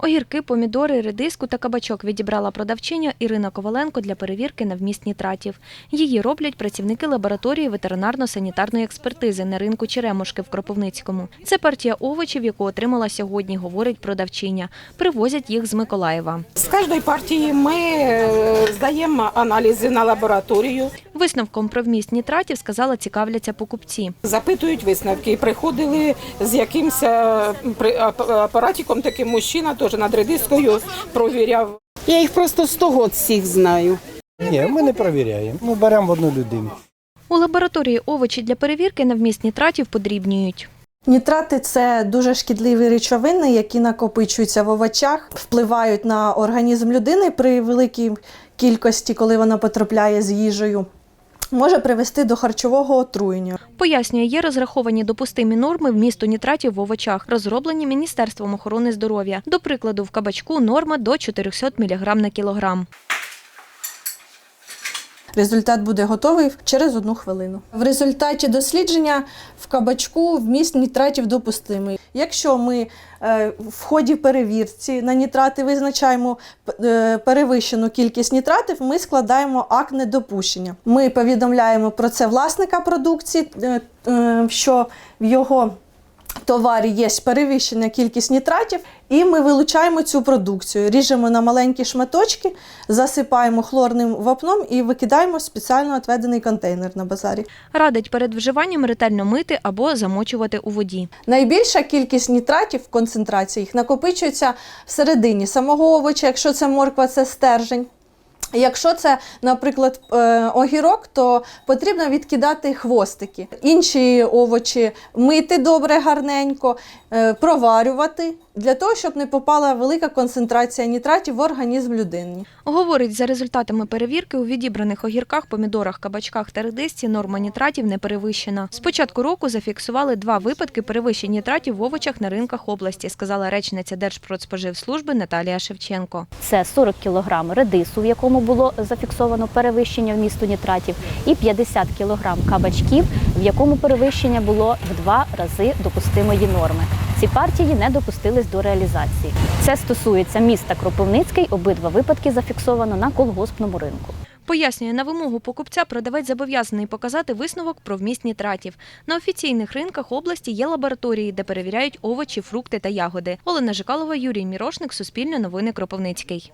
Огірки, помідори, редиску та кабачок відібрала продавчиня Ірина Коваленко для перевірки на вміст нітратів. Її роблять працівники лабораторії ветеринарно-санітарної експертизи на ринку Черемушки в Кропивницькому. Це партія овочів, яку отримала сьогодні, говорить продавчиня. Привозять їх з Миколаєва. З кожної партії ми е, здаємо аналізи на лабораторію, Висновком про вміст нітратів, сказала, цікавляться покупці. запитують висновки. Приходили з якимось е, апаратиком, таким мужчина теж над редискою провіряв. Я їх просто 100 год всіх знаю. Ні, ми не перевіряємо. Ми беремо в одну людину. У лабораторії овочі для перевірки на вміст нітратів подрібнюють. Нітрати це дуже шкідливі речовини, які накопичуються в овочах, впливають на організм людини при великій кількості, коли вона потрапляє з їжею. Може привести до харчового отруєння. Пояснює, є розраховані допустимі норми вмісту нітратів в овочах, розроблені Міністерством охорони здоров'я. До прикладу, в кабачку норма до 400 мг на кілограм. Результат буде готовий через одну хвилину. В результаті дослідження в кабачку вміст нітратів допустимий. Якщо ми е, в ході перевірці на нітрати визначаємо е, перевищену кількість нітратів, ми складаємо акт недопущення. Ми повідомляємо про це власника продукції, е, що в його товарі є перевищена кількість нітратів, і ми вилучаємо цю продукцію, ріжемо на маленькі шматочки, засипаємо хлорним вапном і викидаємо в спеціально відведений контейнер на базарі. Радить перед вживанням ретельно мити або замочувати у воді. Найбільша кількість нітратів в концентрації їх накопичується всередині самого овоча, якщо це морква, це стержень. Якщо це, наприклад, е, огірок, то потрібно відкидати хвостики. Інші овочі мити добре, гарненько, е, проварювати для того, щоб не попала велика концентрація нітратів в організм людини. Говорить, за результатами перевірки у відібраних огірках, помідорах, кабачках та редисці норма нітратів не перевищена. З початку року зафіксували два випадки перевищень нітратів в овочах на ринках області, сказала речниця Держпродспоживслужби Наталія Шевченко. Це 40 кг редису, в якому було зафіксовано перевищення вмісту нітратів, і 50 кг кабачків, в якому перевищення було в два рази допустимої норми. Ці партії не допустились до реалізації. Це стосується міста Кропивницький. Обидва випадки зафіксовано на колгоспному ринку. Пояснює, на вимогу покупця продавець зобов'язаний показати висновок про вміст нітратів. На офіційних ринках області є лабораторії, де перевіряють овочі, фрукти та ягоди. Олена Жикалова, Юрій Мірошник, Суспільне новини Кропивницький.